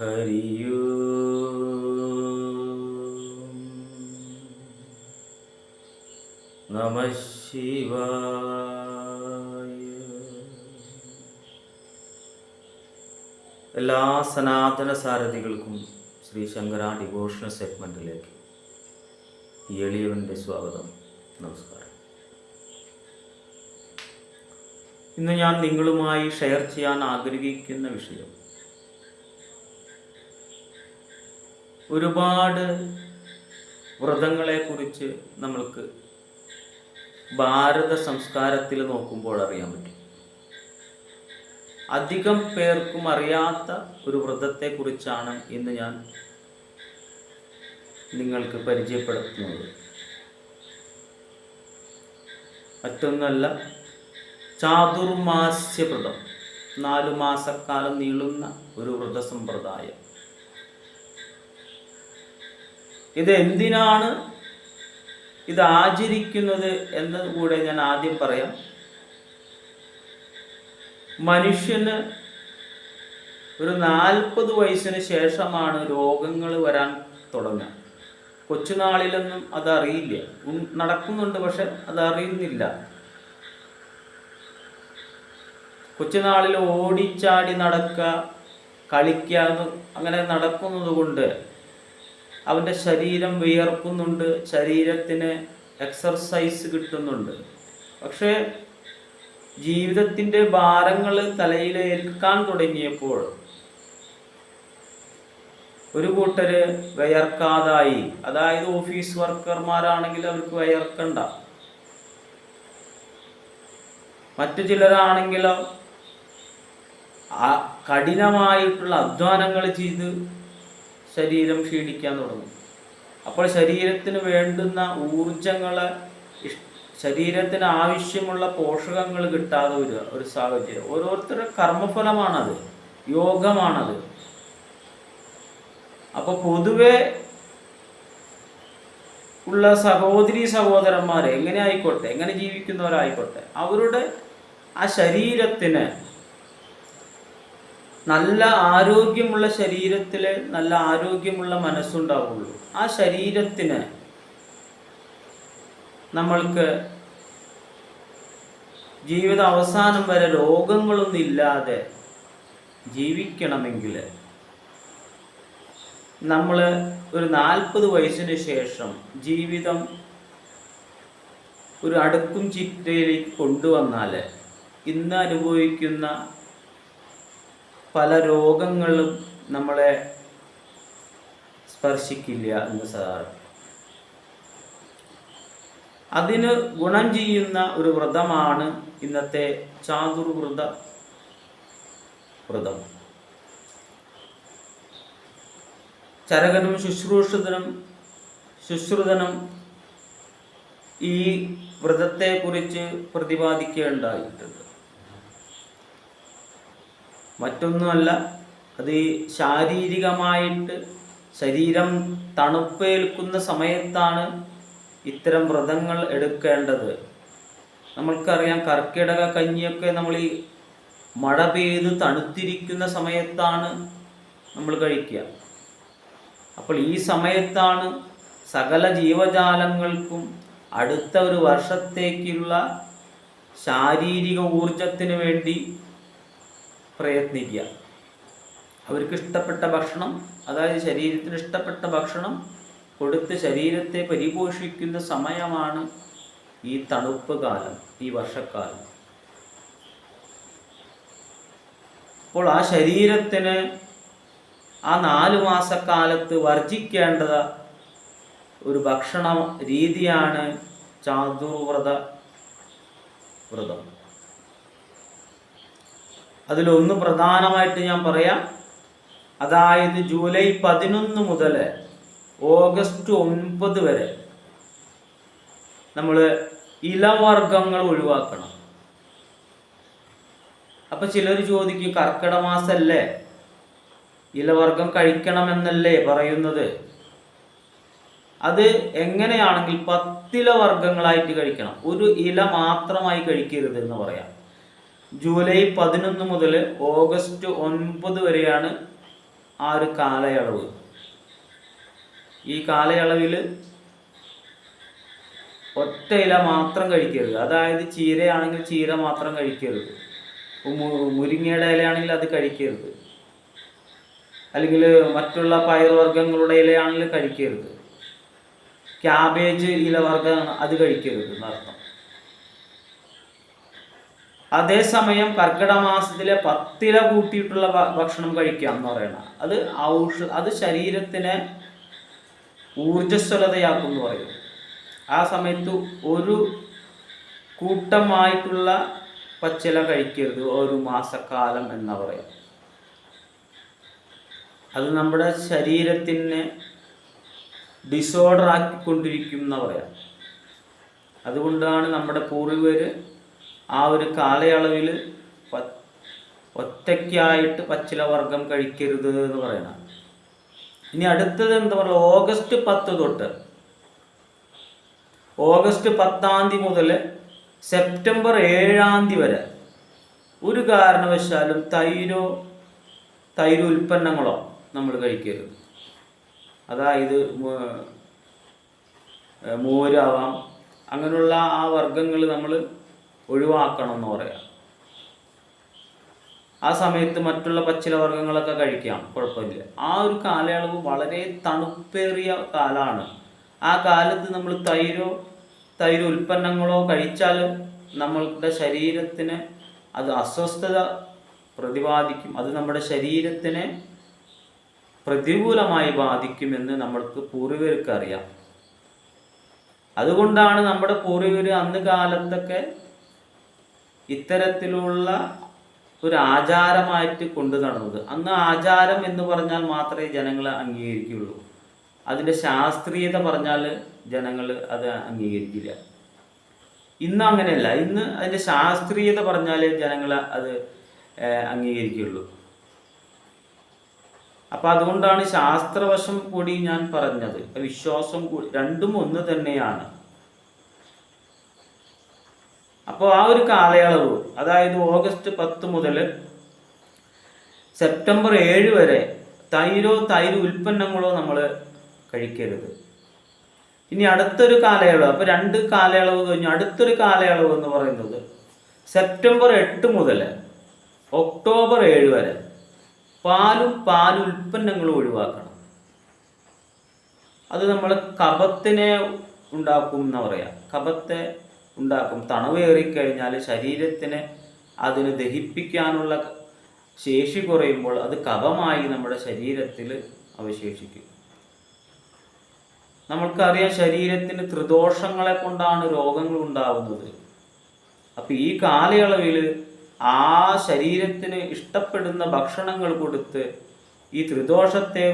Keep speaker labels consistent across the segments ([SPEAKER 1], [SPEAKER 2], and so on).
[SPEAKER 1] ഹരിയോ. നമ ശിവായ. എല്ലാ സനാതന സാരഥികൾക്കും ശ്രീ ശങ്കര ഡിവോഷണൽ സെഗ്മെന്റിലേക്ക് എളിയവന്റെ സ്വാഗതം. നമസ്കാരം. ഇന്ന് ഞാൻ നിങ്ങളുമായി ഷെയർ ചെയ്യാൻ ആഗ്രഹിക്കുന്ന വിഷയം ഒരുപാട് വ്രതങ്ങളെ കുറിച്ച് നമ്മൾക്ക് ഭാരത സംസ്കാരത്തിൽ നോക്കുമ്പോൾ അറിയാൻ പറ്റും. അധികം പേർക്കും അറിയാത്ത ഒരു വ്രതത്തെക്കുറിച്ചാണ് ഇന്ന് ഞാൻ നിങ്ങൾക്ക് പരിചയപ്പെടുത്തുന്നത്. മറ്റൊന്നല്ല ചാതുർമാസ്യ വ്രതം നാലു മാസക്കാലം നീളുന്ന ഒരു വ്രതസമ്പ്രദായം. ഇത് എന്തിനാണ് ഇത് ആചരിക്കുന്നത് എന്നത് കൂടെ ഞാൻ ആദ്യം പറയാം. മനുഷ്യന് ഒരു നാൽപ്പത് വയസ്സിന് ശേഷമാണ് രോഗങ്ങൾ വരാൻ തുടങ്ങുക. കൊച്ചുനാളിലൊന്നും അതറിയില്ല. നടക്കുന്നുണ്ട് പക്ഷെ അതറിയുന്നില്ല. കൊച്ചുനാളിൽ ഓടിച്ചാടി നടക്കുക കളിക്കുക അങ്ങനെ നടക്കുന്നത് കൊണ്ട് അവന്റെ ശരീരം വിയർക്കുന്നുണ്ട് ശരീരത്തിന് എക്സർസൈസ് കിട്ടുന്നുണ്ട്. പക്ഷേ ജീവിതത്തിന്റെ ഭാരങ്ങൾ തലയിൽ ഏൽക്കാൻ തുടങ്ങിയപ്പോൾ ഒരു കൂട്ടര് വിയർക്കാതായി. അതായത് ഓഫീസ് വർക്കർമാരാണെങ്കിൽ അവർക്ക് വിയർക്കണ്ട. മറ്റു ചിലരാണെങ്കിലോ കഠിനമായിട്ടുള്ള അധ്വാനങ്ങൾ ചെയ്ത് ശരീരം ക്ഷീണിക്കാൻ തുടങ്ങും. അപ്പോൾ ശരീരത്തിന് വേണ്ടുന്ന ഊർജങ്ങളെ ശരീരത്തിന് ആവശ്യമുള്ള പോഷകങ്ങൾ കിട്ടാതെ വരിക ഒരു സാഹചര്യം. ഓരോരുത്തരുടെ കർമ്മഫലമാണത് യോഗമാണത്. അപ്പൊ പൊതുവെ ഉള്ള സഹോദരി സഹോദരന്മാരെ എങ്ങനെ ആയിക്കോട്ടെ എങ്ങനെ ജീവിക്കുന്നവരായിക്കോട്ടെ അവരുടെ ആ ശരീരത്തിന് നല്ല ആരോഗ്യമുള്ള ശരീരത്തിൽ നല്ല ആരോഗ്യമുള്ള മനസ്സുണ്ടാവുള്ളൂ. ആ ശരീരത്തിന് നമ്മൾക്ക് ജീവിത അവസാനം വരെ രോഗങ്ങളൊന്നും ഇല്ലാതെ ജീവിക്കണമെങ്കിൽ നമ്മൾ ഒരു നാൽപ്പത് വയസ്സിന് ശേഷം ജീവിതം ഒരു അടുക്കും ചിട്ടയിലേക്ക് കൊണ്ടുവന്നാൽ ഇന്ന് അനുഭവിക്കുന്ന പല രോഗങ്ങളും നമ്മളെ സ്പർശിക്കില്ല എന്ന് സാറ് അതിന് ഗുണം ചെയ്യുന്ന ഒരു വ്രതമാണ് ഇന്നത്തെ ചാതുർവ്രത വ്രതം. ചരകനും ശുശ്രൂഷിതനും ശുശ്രുതനും ഈ വ്രതത്തെക്കുറിച്ച് പ്രതിപാദിക്കേണ്ടായിട്ടുണ്ട് മറ്റൊന്നുമല്ല അത് ശാരീരികമായിട്ട് ശരീരം തണുപ്പേൽക്കുന്ന സമയത്താണ് ഇത്തരം വ്രതങ്ങൾ എടുക്കേണ്ടത്. നമ്മൾക്കറിയാം കർക്കിടക കഞ്ഞിയൊക്കെ നമ്മൾ ഈ മഴ പെയ്ത് തണുത്തിരിക്കുന്ന സമയത്താണ് നമ്മൾ കഴിക്കുക. അപ്പോൾ ഈ സമയത്താണ് സകല ജീവജാലങ്ങൾക്കും അടുത്ത ഒരു വർഷത്തേക്കുള്ള ശാരീരിക ഊർജത്തിന് വേണ്ടി പ്രയത്നിക്കുക. അവർക്ക് ഇഷ്ടപ്പെട്ട ഭക്ഷണം അതായത് ശരീരത്തിന് ഇഷ്ടപ്പെട്ട ഭക്ഷണം കൊടുത്ത് ശരീരത്തെ പരിപോഷിക്കുന്ന സമയമാണ് ഈ തണുപ്പ് കാലം ഈ വർഷക്കാലം. അപ്പോൾ ആ ശരീരത്തിന് ആ നാല് മാസക്കാലത്ത് വർജിക്കേണ്ടത് ഒരു ഭക്ഷണ രീതിയാണ് ചാതുർവ്രത വ്രതം. അതിലൊന്ന് പ്രധാനമായിട്ട് ഞാൻ പറയാം. അതായത് ജൂലൈ പതിനൊന്ന് മുതൽ ഓഗസ്റ്റ് ഒൻപത് വരെ നമ്മൾ ഇലവർഗങ്ങൾ ഒഴിവാക്കണം. അപ്പൊ ചിലർ ചോദിക്കും കർക്കിടക മാസല്ലേ ഇലവർഗം കഴിക്കണമെന്നല്ലേ പറയുന്നത്? അത് എങ്ങനെയാണെങ്കിൽ പത്തില വർഗങ്ങളായിട്ട് കഴിക്കണം. ഒരു ഇല മാത്രമായി കഴിക്കരുത് എന്ന് പറയാം. ജൂലൈ പതിനൊന്ന് മുതൽ ഓഗസ്റ്റ് ഒൻപത് വരെയാണ് ആ ഒരു കാലയളവ്. ഈ കാലയളവിൽ ഒറ്റ ഇല മാത്രം കഴിക്കരുത്. അതായത് ചീരയാണെങ്കിൽ ചീര മാത്രം കഴിക്കരുത്. മുരിങ്ങയുടെ ഇലയാണെങ്കിൽ അത് കഴിക്കരുത്. അല്ലെങ്കിൽ മറ്റുള്ള പയറുവർഗങ്ങളുടെ ഇലയാണെങ്കിൽ കഴിക്കരുത്. ക്യാബേജ് ഇലവർഗം അത് കഴിക്കരുത് എന്നർത്ഥം. അതേസമയം കർക്കിടക മാസത്തിലെ പത്തില കൂട്ടിയിട്ടുള്ള ഭക്ഷണം കഴിക്കുക എന്ന് പറയുന്നത് അത് ഔഷ അത് ശരീരത്തിനെ ഊർജസ്വലതയാക്കും എന്ന് പറയും. ആ സമയത്ത് ഒരു കൂട്ടമായിട്ടുള്ള പച്ചില കഴിക്കരുത് ഒരു മാസക്കാലം എന്ന് പറയും. അത് നമ്മുടെ ശരീരത്തിനെ ഡിസോർഡർ ആക്കിക്കൊണ്ടിരിക്കും എന്ന് പറയാം. അതുകൊണ്ടാണ് നമ്മുടെ പൂർവികർ ആ ഒരു കാലയളവിൽ ഒറ്റയ്ക്കായിട്ട് പച്ചില വർഗം കഴിക്കരുത് എന്ന് പറയണം. ഇനി അടുത്തത് എന്താ പറയുക? ഓഗസ്റ്റ് പത്ത് തൊട്ട്. ഓഗസ്റ്റ് പത്താം തീയതി മുതൽ സെപ്റ്റംബർ ഏഴാം തീയതി വരെ ഒരു കാരണവശാലും തൈരോ തൈര് ഉൽപ്പന്നങ്ങളോ നമ്മൾ കഴിക്കരുത്. അതായത് മോരാവാം അങ്ങനെയുള്ള ആ വർഗങ്ങൾ നമ്മൾ ഒഴിവാക്കണം എന്ന് പറയാം. ആ സമയത്ത് മറ്റുള്ള പച്ചില വർഗങ്ങളൊക്കെ കഴിക്കാം കുഴപ്പമില്ല. ആ ഒരു കാലയളവ് വളരെ തണുപ്പേറിയ കാലമാണ് ആ കാലത്ത് നമ്മൾ തൈരോ തൈര് ഉൽപ്പന്നങ്ങളോ കഴിച്ചാൽ നമ്മളുടെ ശരീരത്തിന് അത് അസ്വസ്ഥത പ്രതിപാദിക്കും. അത് നമ്മുടെ ശരീരത്തിനെ പ്രതികൂലമായി ബാധിക്കുമെന്ന് നമ്മൾക്ക് പൂർവികർക്ക് അറിയാം. അതുകൊണ്ടാണ് നമ്മുടെ പൂർവികർ അന്ന് കാലത്തൊക്കെ ഇത്തരത്തിലുള്ള ഒരു ആചാരമായിട്ട് കൊണ്ടു നടന്നത്. അന്ന് ആചാരം എന്ന് പറഞ്ഞാൽ മാത്രമേ ജനങ്ങൾ അംഗീകരിക്കുകയുള്ളൂ. അതിന്റെ ശാസ്ത്രീയത പറഞ്ഞാൽ ജനങ്ങൾ അത് അംഗീകരിക്കില്ല. ഇന്ന് അങ്ങനെയല്ല. ഇന്ന് അതിന്റെ ശാസ്ത്രീയത പറഞ്ഞാൽ ജനങ്ങൾ അത് അംഗീകരിക്കുകയുള്ളൂ. അപ്പം അതുകൊണ്ടാണ് ശാസ്ത്രവശം കൂടി ഞാൻ പറഞ്ഞത്. വിശ്വാസം രണ്ടും ഒന്ന് തന്നെയാണ്. അപ്പോൾ ആ ഒരു കാലയളവ് അതായത് ഓഗസ്റ്റ് പത്ത് മുതൽ സെപ്റ്റംബർ ഏഴ് വരെ തൈരോ തൈര് ഉൽപ്പന്നങ്ങളോ നമ്മൾ കഴിക്കരുത്. ഇനി അടുത്തൊരു കാലയളവ് അപ്പോൾ രണ്ട് കാലയളവ് കഴിഞ്ഞു അടുത്തൊരു കാലയളവ് എന്ന് പറയുന്നത് സെപ്റ്റംബർ എട്ട് മുതൽ ഒക്ടോബർ ഏഴ് വരെ പാലും പാൽ ഉൽപ്പന്നങ്ങളും ഒഴിവാക്കണം. അത് നമ്മൾ കപത്തിനെ ഉണ്ടാക്കും എന്ന് പറയാം. കഫത്തെ ഉണ്ടാക്കും. തണവേറിക്കഴിഞ്ഞാൽ ശരീരത്തിന് അതിന് ദഹിപ്പിക്കാനുള്ള ശേഷി കുറയുമ്പോൾ അത് കഫമായി നമ്മുടെ ശരീരത്തിൽ അവശേഷിക്കും. നമ്മൾക്കറിയാം ശരീരത്തിന് ത്രിദോഷങ്ങളെ കൊണ്ടാണ് രോഗങ്ങൾ ഉണ്ടാവുന്നത്. അപ്പം ഈ കാലയളവിൽ ആ ശരീരത്തിന് ഇഷ്ടപ്പെടുന്ന ഭക്ഷണങ്ങൾ കൊടുത്ത് ഈ ത്രിദോഷത്തെ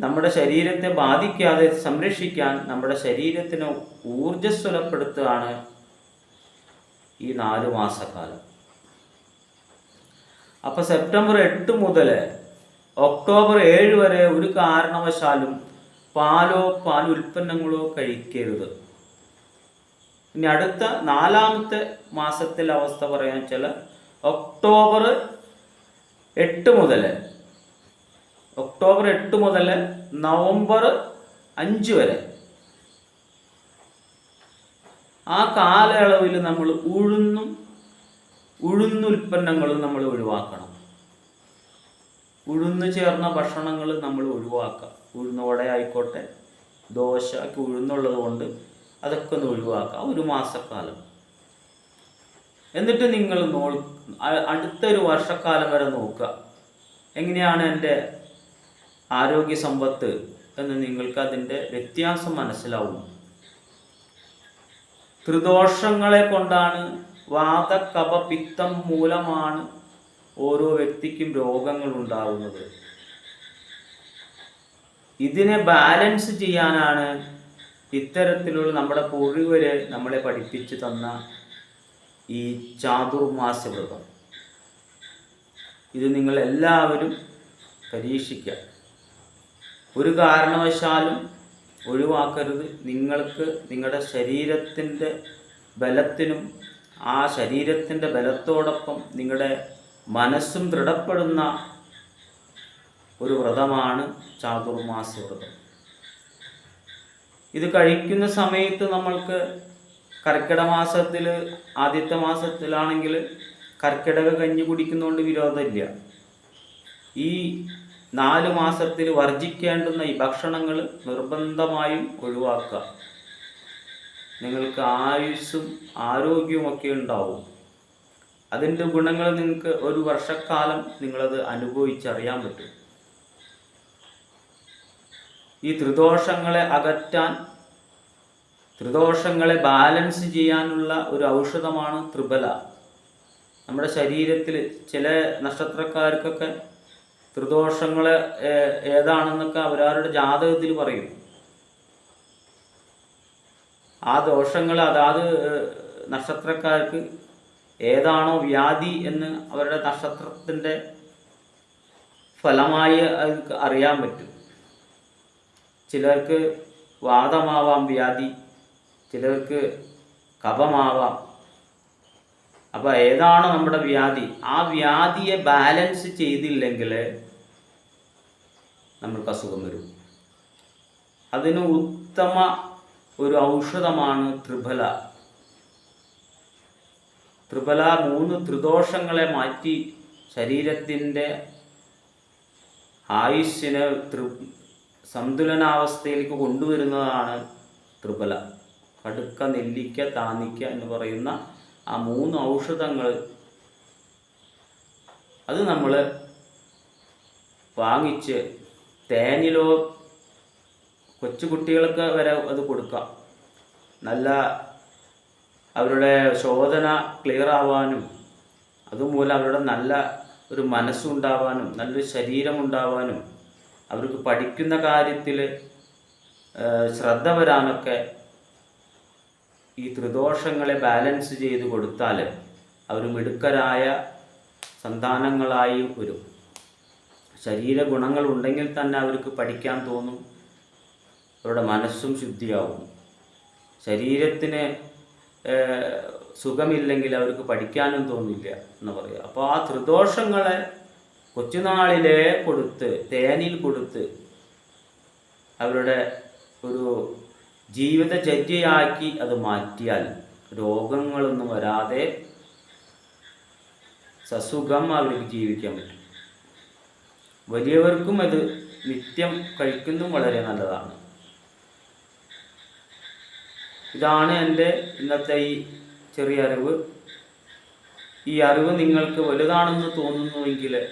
[SPEAKER 1] നമ്മുടെ ശരീരത്തെ ബാധിക്കാതെ സംരക്ഷിക്കാൻ നമ്മുടെ ശരീരത്തിന് ഊർജസ്വലപ്പെടുത്തുകയാണ് ഈ നാല് മാസക്കാലം. അപ്പോൾ സെപ്റ്റംബർ എട്ട് മുതൽ ഒക്ടോബർ ഏഴ് വരെ ഒരു കാരണവശാലും പാലോ പാൽ ഉൽപ്പന്നങ്ങളോ കഴിക്കരുത്. ഇനി അടുത്ത നാലാമത്തെ മാസത്തിലെ അവസ്ഥ പറയാൻ വെച്ചാൽ ഒക്ടോബർ എട്ട് മുതൽ ഒക്ടോബർ എട്ട് മുതൽ നവംബർ അഞ്ച് വരെ. ആ കാലയളവിൽ നമ്മൾ ഉഴുന്നും ഉഴുന്നുൽപ്പന്നങ്ങളും നമ്മൾ ഒഴിവാക്കണം. ഉഴുന്ന് ചേർന്ന ഭക്ഷണങ്ങൾ നമ്മൾ ഒഴിവാക്കുക ഉഴുന്ന വട ആയിക്കോട്ടെ ദോശ ഉഴുന്നുള്ളത് കൊണ്ട് അതൊക്കെ ഒന്ന് ഒഴിവാക്കുക ഒരു മാസക്കാലം. എന്നിട്ട് നിങ്ങൾ നോ അടുത്തൊരു വർഷക്കാലം വരെ നോക്കുക. എങ്ങനെയാണ് എന്റെ ആരോഗ്യ സമ്പത്ത് എന്ന് നിങ്ങൾക്ക് അതിന്റെ വ്യത്യാസം മനസ്സിലാവും. ത്രിദോഷങ്ങളെ കൊണ്ടാണ് വാതക്കപ പിത്തം മൂലമാണ് ഓരോ വ്യക്തിക്കും രോഗങ്ങൾ ഉണ്ടാകുന്നത് ഇതിനെ ബാലൻസ് ചെയ്യാനാണ് ഇത്തരത്തിലുള്ള നമ്മുടെ പൊഴിവരെ നമ്മളെ പഠിപ്പിച്ചു തന്ന ഈ ചാതുർമാസ വ്രതം ഇത് നിങ്ങൾ എല്ലാവരും പരീക്ഷിക്കുക. ഒരു കാരണവശാലും ഒഴിവാക്കരുത്. നിങ്ങൾക്ക് നിങ്ങളുടെ ശരീരത്തിന്റെ ബലത്തിനും ആ ശരീരത്തിന്റെ ബലത്തോടൊപ്പം നിങ്ങളുടെ മനസ്സും ദൃഢപ്പെടുന്ന ഒരു വ്രതമാണ് ചാതുർമാസ വ്രതം ഇത് കഴിക്കുന്ന സമയത്ത് നമ്മൾക്ക് കർക്കിടക മാസത്തിൽ ആദ്യത്തെ മാസത്തിലാണെങ്കിൽ കർക്കിടക കഞ്ഞി കുടിക്കുന്നതുകൊണ്ട് വിരോധമില്ല. ഈ നാല് മാസത്തിൽ വർജിക്കേണ്ടുന്ന ഈ ഭക്ഷണങ്ങൾ നിർബന്ധമായും ഒഴിവാക്കുക. നിങ്ങൾക്ക് ആയുസ്സും ആരോഗ്യവുമൊക്കെ ഉണ്ടാവും. അതിന്റെ ഗുണങ്ങൾ നിങ്ങൾക്ക് ഒരു വർഷക്കാലം നിങ്ങളത് അനുഭവിച്ചറിയാൻ പറ്റും. ഈ ത്രിദോഷങ്ങളെ അകറ്റാൻ ത്രിദോഷങ്ങളെ ബാലൻസ് ചെയ്യാനുള്ള ഒരു ഔഷധമാണ് ത്രിബല. നമ്മുടെ ശരീരത്തിൽ ചില നക്ഷത്രക്കാർക്കൊക്കെ ത്രിദോഷങ്ങൾ ഏതാണെന്നൊക്കെ അവരവരുടെ ജാതകത്തിൽ പറയും. ആ ദോഷങ്ങൾ അതാത് നക്ഷത്രക്കാർക്ക് ഏതാണോ വ്യാധി എന്ന് അവരുടെ നക്ഷത്രത്തിന്റെ ഫലമായി അവർക്ക് അറിയാൻ പറ്റും. ചിലർക്ക് വാദമാവാം വ്യാധി ചിലർക്ക് കപമാവാം. അപ്പോൾ ഏതാണോ നമ്മുടെ വ്യാധി ആ വ്യാധിയെ ബാലൻസ് ചെയ്തില്ലെങ്കിൽ നമ്മൾക്ക് അസുഖം വരും. അതിന് ഉത്തമ ഒരു ഔഷധമാണ് ത്രിഫല. ത്രിഫല മൂന്ന് ത്രിദോഷങ്ങളെ മാറ്റി ശരീരത്തിന്റെ ആയുസ്സിനെ ത്രി സന്തുലനാവസ്ഥയിലേക്ക് കൊണ്ടുവരുന്നതാണ് ത്രിഫല. കടുക്ക നെല്ലിക്ക താന്നിക്ക എന്ന് പറയുന്ന ആ മൂന്ന് ഔഷധങ്ങൾ അത് നമ്മൾ വാങ്ങിച്ച് തേനിലോ കൊച്ചു കുട്ടികൾക്ക് വരെ അത് കൊടുക്കാം. നല്ല അവരുടെ ശോധന ക്ലിയർ ആവാനും അതുമൂലം അവരുടെ നല്ല ഒരു മനസ്സുണ്ടാവാനും നല്ലൊരു ശരീരമുണ്ടാവാനും അവർക്ക് പഠിക്കുന്ന കാര്യത്തിൽ ശ്രദ്ധ വരാനൊക്കെ ഈ ത്രിദോഷങ്ങളെ ബാലൻസ് ചെയ്ത് കൊടുത്താൽ അവർ മിടുക്കരായ സന്താനങ്ങളായി വരും. ശരീര ഗുണങ്ങൾ ഉണ്ടെങ്കിൽ തന്നെ അവർക്ക് പഠിക്കാൻ തോന്നും. അവരുടെ മനസ്സും ശുദ്ധിയാവും. ശരീരത്തിന് സുഖമില്ലെങ്കിൽ അവർക്ക് പഠിക്കാനും തോന്നില്ല എന്ന് പറയുക. അപ്പോൾ ആ ത്രിദോഷങ്ങളെ കൊച്ചുനാളിലേ കൊടുത്ത് തേനിൽ കൊടുത്ത് അവരുടെ ഒരു ജീവിതചര്യയാക്കി അത് മാറ്റിയാൽ രോഗങ്ങളൊന്നും വരാതെ സസുഖം അവർക്ക് ജീവിക്കാൻ പറ്റും. വലിയവർക്കും അത് നിത്യം കഴിക്കുന്നതും വളരെ നല്ലതാണ്. ഇതാണ് എന്റെ ഇന്നത്തെ ഈ ചെറിയ അറിവ്. ഈ അറിവ് നിങ്ങൾക്ക് വലുതാണെന്ന് തോന്നുന്നുവെങ്കിൽ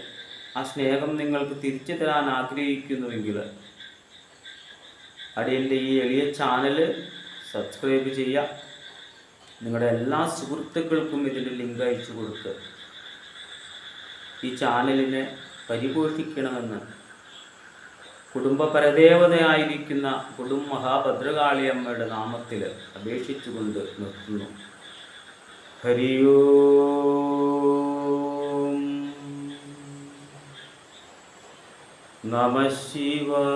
[SPEAKER 1] ആ സ്നേഹം നിങ്ങൾക്ക് തിരിച്ചു തരാൻ ആഗ്രഹിക്കുന്നുവെങ്കിൽ അടിയന്റെ ഈ എളിയ ചാനൽ സബ്സ്ക്രൈബ് ചെയ്യുക. നിങ്ങളുടെ എല്ലാ സുഹൃത്തുക്കൾക്കും ഇതിന്റെ ലിങ്ക് അയച്ചു കൊടുക്കുക. ഈ ചാനലിനെ പരിപോഷിക്കണമെന്ന്. കുടുംബ പരദേവതയായിരിക്കുന്ന കൊടും മഹാഭദ്രകാളിയമ്മയുടെ നാമത്തിൽ അപേക്ഷിച്ചുകൊണ്ട് നിർത്തുന്നു. ഹരിയോ നമ ശിവായ